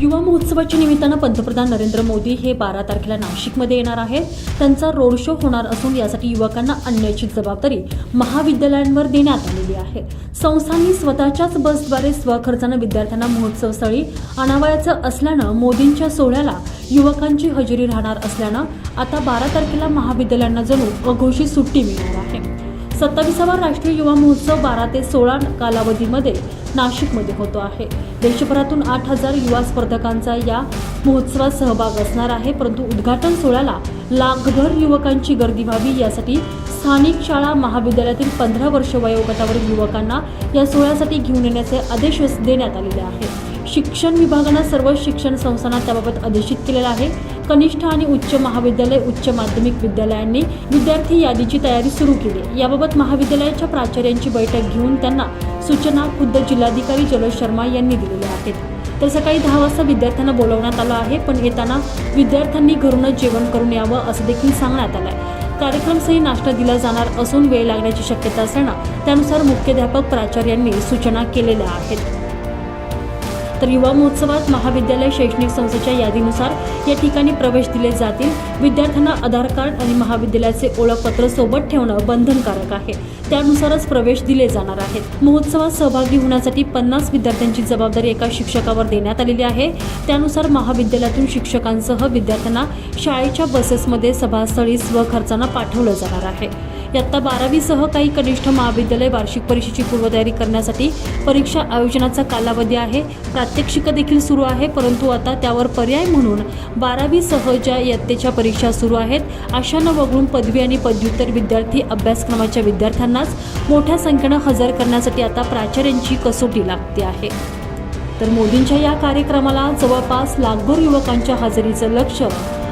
युवा महोत्सवाच्या निमित्तानं पंतप्रधान नरेंद्र मोदी हे बारा तारखेला नाशिकमध्ये येणार आहेत. त्यांचा रोड शो होणार असून यासाठी युवकांना आणण्याची जबाबदारी महाविद्यालयांवर देण्यात आलेली आहे. संस्थांनी स्वतःच्याच बसद्वारे स्वखर्चानं विद्यार्थ्यांना महोत्सवस्थळी आणावयाचं असल्यानं मोदींच्या सोहळ्याला युवकांची हजेरी राहणार असल्यानं आता बारा तारखेला महाविद्यालयांना जणू अघोषित सुट्टी मिळणार आहे. सत्तावीसावा राष्ट्रीय युवा महोत्सव बारा ते सोळा कालावधीमध्ये नाशिकमध्ये होतो आहे. देशभरातून आठ हजार युवा स्पर्धकांचा या महोत्सवात सहभाग असणार आहे परंतु उद्घाटन सोहळ्याला लाखभर युवकांची गर्दी व्हावी यासाठी स्थानिक शाळा महाविद्यालयातील पंधरा वर्ष वयोगटावरील युवकांना या सोहळ्यासाठी घेऊन येण्याचे आदेश देण्यात आलेले आहे. शिक्षण विभागानं सर्व शिक्षण संस्थांना त्याबाबत आदेशित केलेलं आहे. कनिष्ठ आणि उच्च महाविद्यालय उच्च माध्यमिक विद्यालयांनी विद्यार्थी यादीची तयारी सुरू केली. याबाबत महाविद्यालयाच्या प्राचार्यांची बैठक घेऊन त्यांना सूचना खुद्द जिल्हाधिकारी जलज शर्मा यांनी दिलेल्या आहेत. तर सकाळी दहा वाजता विद्यार्थ्यांना बोलवण्यात आलं आहे पण येताना विद्यार्थ्यांनी घरूनच जेवण करून यावं असं देखील सांगण्यात आलं आहे कार्यक्रमसही नाश्ता दिला जाणार असून वेळ लागण्याची शक्यता असताना त्यानुसार मुख्याध्यापक प्राचार्यांनी सूचना केलेल्या आहेत. तर युवा महोत्सवात महाविद्यालय शैक्षणिक संस्थेच्या यादीनुसार या ठिकाणी प्रवेश दिले जातील. विद्यार्थ्यांना आधार कार्ड आणि महाविद्यालयाचे ओळखपत्र सोबत ठेवणं बंधनकारक आहे. त्यानुसारच प्रवेश दिले जाणार आहेत. महोत्सवात सहभागी होण्यासाठी पन्नास विद्यार्थ्यांची जबाबदारी एका शिक्षकावर देण्यात आलेली आहे. त्यानुसार महाविद्यालयातून शिक्षकांसह विद्यार्थ्यांना शाळेच्या बसेसमध्ये सभास्थळी स्वखर्चानं पाठवलं जाणार आहे. इयत्ता बारावीसह काही कनिष्ठ महाविद्यालय वार्षिक परीक्षेची पूर्वतयारी करण्यासाठी परीक्षा आयोजनाचा कालावधी आहे. प्रात्यक्षिक देखील सुरू आहे परंतु आता त्यावर पर्याय म्हणून बारावीसह ज्या इयत्तेच्या परीक्षा सुरू आहेत अशांना वगळून पदवी आणि पदव्युत्तर विद्यार्थी अभ्यासक्रमाच्या विद्यार्थ्यांनाच मोठ्या संख्येनं हजर करण्यासाठी आता प्राचार्यांची कसोटी लागते आहे. तर मोदींच्या या कार्यक्रमाला जवळपास लाखभर युवकांच्या हजेरीचं लक्ष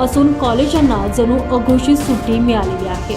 असून कॉलेजांना जणू अघोषित सुट्टी मिळालेली आहे.